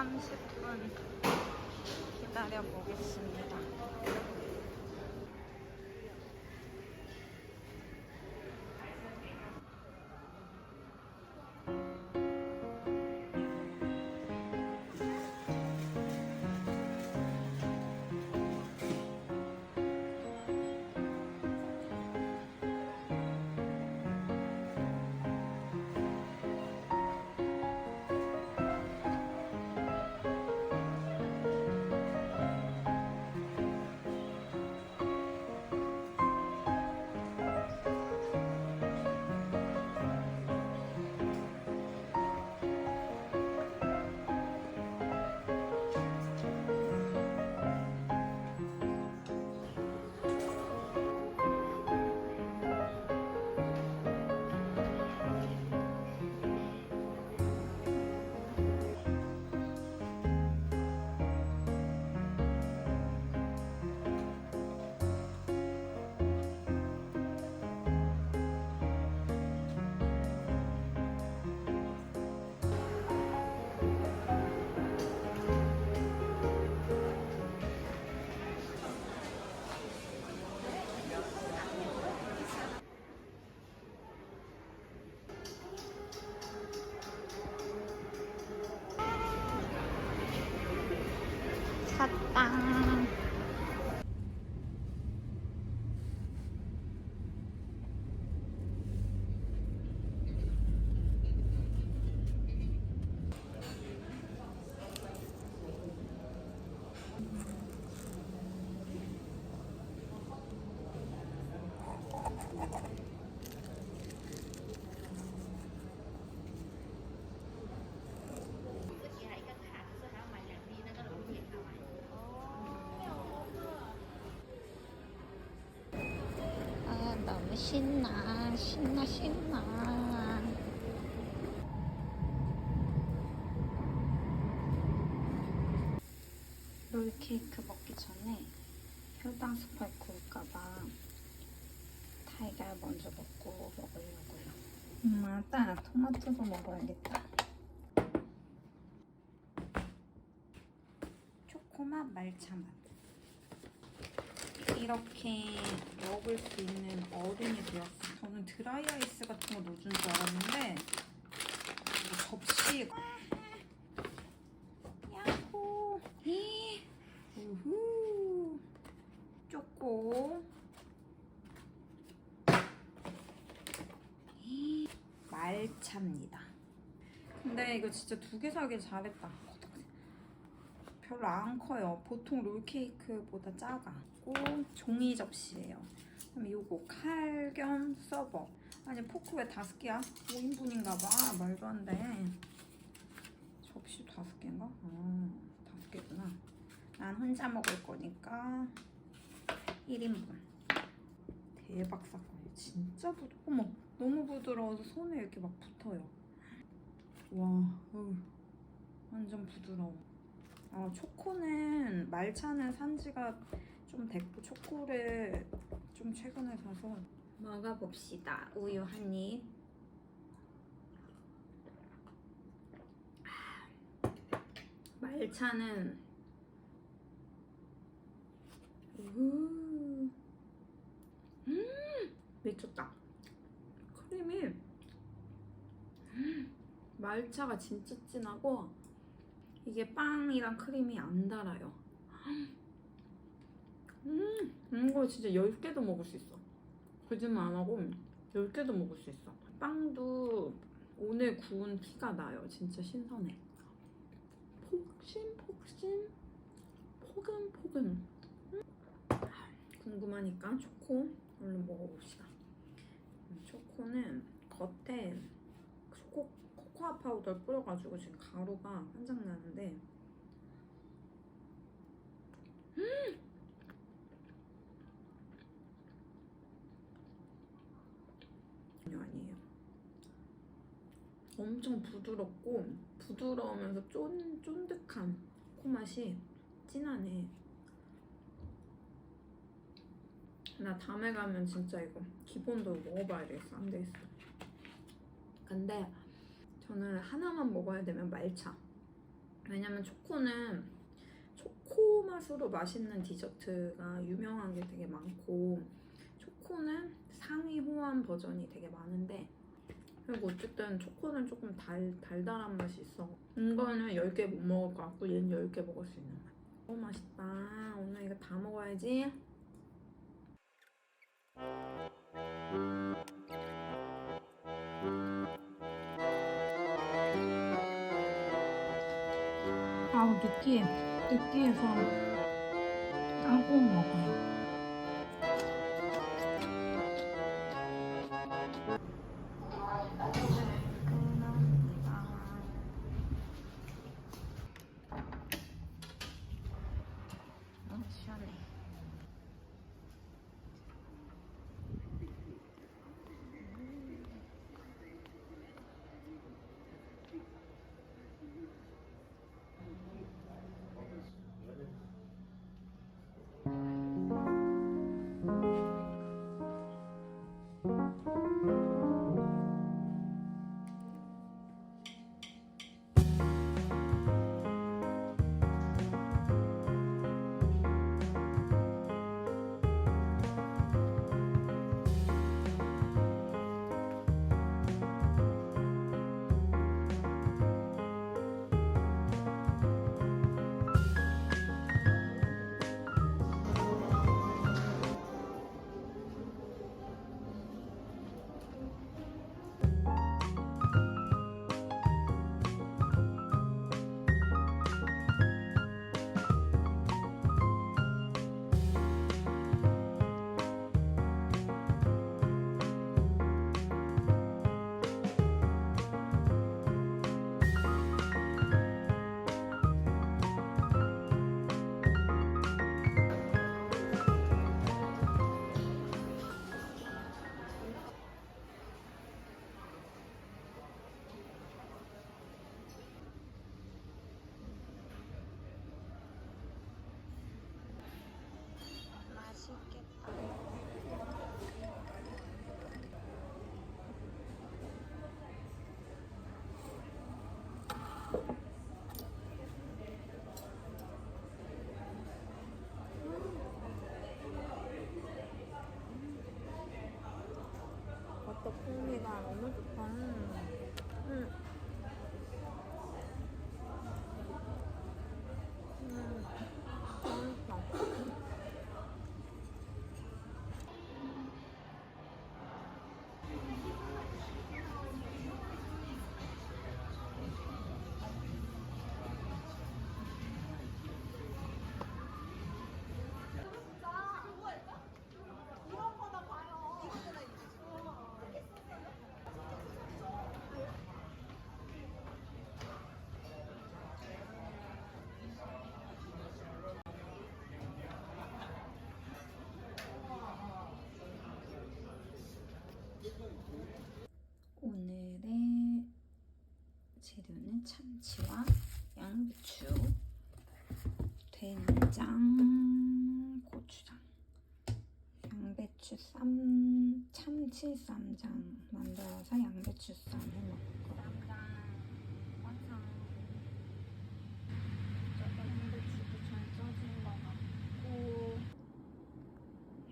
30분 기다려 보겠습니다. 샀다. 아, 너무 신나, 신나, 신나. 롤케이크 먹기 전에 혈당 스파이크 올까봐 달걀 먼저 먹고 먹으려고요. 엄마다 토마토도 먹어야겠다. 초코맛, 말차맛. 이렇게 먹을 수 있는 얼음이 되었어요. 저는 드라이 아이스 같은 거 넣어준 줄 알았는데 접시 야호 히 우후 쪼꼬 히, 말차입니다. 근데 이거 진짜 두 개 사길 잘했다. 별로 안 커요. 보통 롤케이크보다 작아. 고 종이 접시예요. 그다음에 요거 칼 겸 서버. 아니 포크 왜 다섯 개야? 5인분인가 봐. 말도 안 돼. 접시 다섯 개인가? 아, 다섯 개구나. 난 혼자 먹을 거니까 1인분. 대박 사건이에요. 진짜 부드. 어머, 너무 부드러워서 손에 이렇게 막 붙어요. 와, 어우, 완전 부드러워. 어, 초코는 말차는 산지가 좀 됐고 초코를 좀 최근에 사서 먹어봅시다. 우유 한 입. 말차는 우, 음, 미쳤다. 크림이 음, 말차가 진짜 진하고 이게 빵이랑 크림이 안 달아요. 음, 이거 진짜 10개도 먹을 수 있어. 거짓말 안 하고 10개도 먹을 수 있어. 빵도 오늘 구운 티가 나요. 진짜 신선해. 폭신폭신, 포근포근. 음. 궁금하니까 초코 얼른 먹어봅시다. 음, 초코는 겉에 초코 코코아 파우더를 뿌려가지고 지금 가루가 한장 나는데 전혀 아니에요. 엄청 부드럽고 부드러우면서 쫀 쫀득한 코코 맛이 진하네. 나 다음에 가면 진짜 이거 기본도 먹어봐야 되겠어. 안 되겠어. 근데 저는 하나만 먹어야 되면 말차. 왜냐면 초코는 초코 맛으로 맛있는 디저트가 유명한 게 되게 많고 초코는 상위 호환 버전이 되게 많은데 그리고 어쨌든 초코는 조금 달, 달달한 맛이 있어. 이거는 10개 못 먹을 것 같고 얘는 10개 먹을 수 있는 맛. 너무 맛있다. 오늘 이거 다 먹어야지. 아우 느끼해 느끼해서 땅콩 먹어요 참치와 양배추, 된장, 고추장, 양배추 쌈, 참치 쌈장 만들어서 양배추 쌈 같고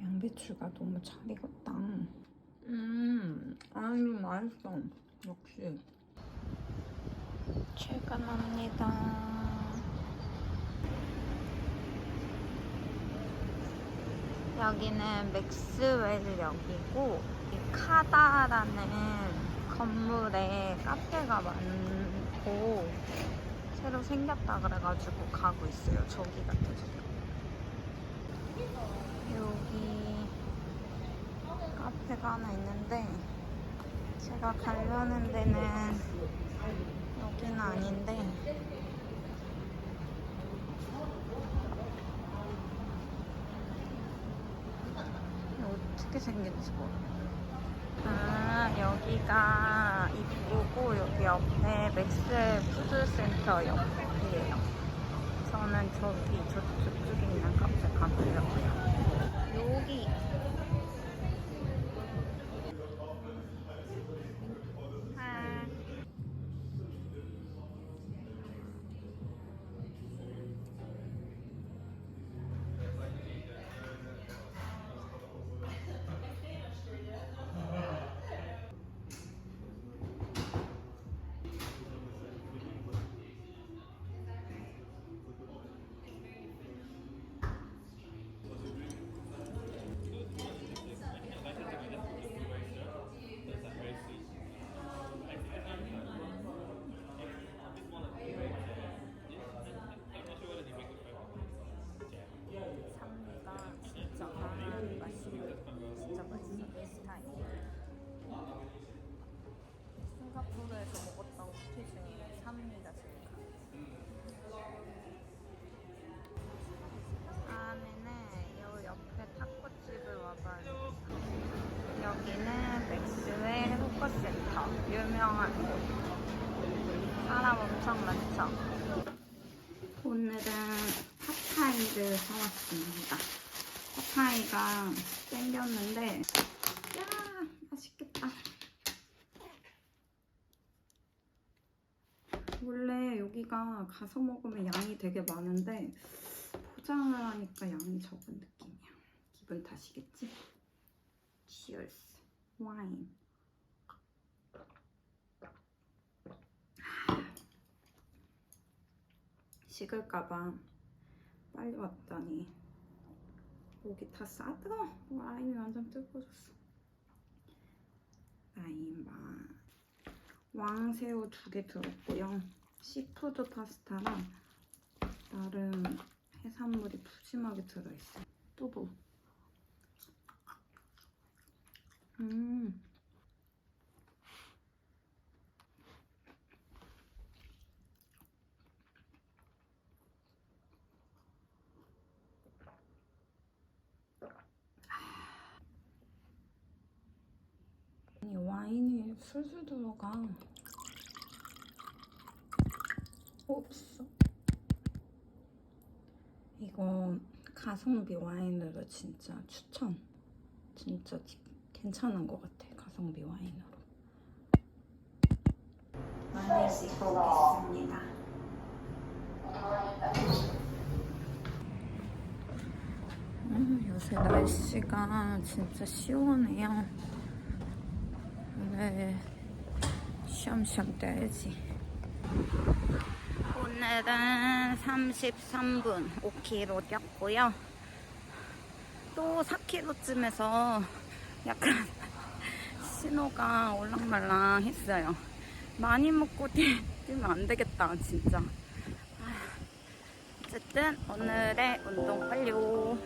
양배추가 너무 잘 익었다. 음, 아유 맛있어. 역시. 출근합니다. 여기는 맥스웰역이고 이 카다라는 건물에 카페가 많고 새로 생겼다 그래가지고 가고 있어요. 저기 같아서요. 여기 카페가 하나 있는데 제가 가려는 데는 여기는 아닌데 어떻게 생긴지 모르겠어요. 아 여기가 입구고 여기 옆에 맥스웰 푸드센터 옆이에요. 저는 저기 저쪽에 있는 카페 가보려고요. 여기 유명한 사람 엄청 많죠. 오늘은 팟타이를 사왔습니다. 팟타이가 땡겼는데, 야 맛있겠다. 원래 여기가 가서 먹으면 양이 되게 많은데 포장을 하니까 양이 적은 느낌이야. 기분 탓이겠지? Cheers. 와인. 식을까봐 빨리 왔더니 목이 탔어. 아 뜨거. 와인이 완전 뜨거워졌어. 맛. 왕새우 두 개 들었고요. 시푸드 파스타랑 나름 해산물이 푸짐하게 들어있어요. 뚜부. 음. 아니 와인이 술술 들어가. 없어. 이거 가성비 와인으로 진짜 추천. 진짜 디- 괜찮은 것 같아. 가성비 와인으로. 많이 씻고 오겠습니다. 음, 요새 날씨가 진짜 시원해요. 오늘 쉬 엄쉬엄 떠야지. 오늘은 33분 5km 뛰었고요. 또 4km쯤에서 약간 신호가 올랑말랑 했어요. 많이 먹고 뛰, 뛰면 안 되겠다, 진짜. 아, 어쨌든 오늘의 운동 완료.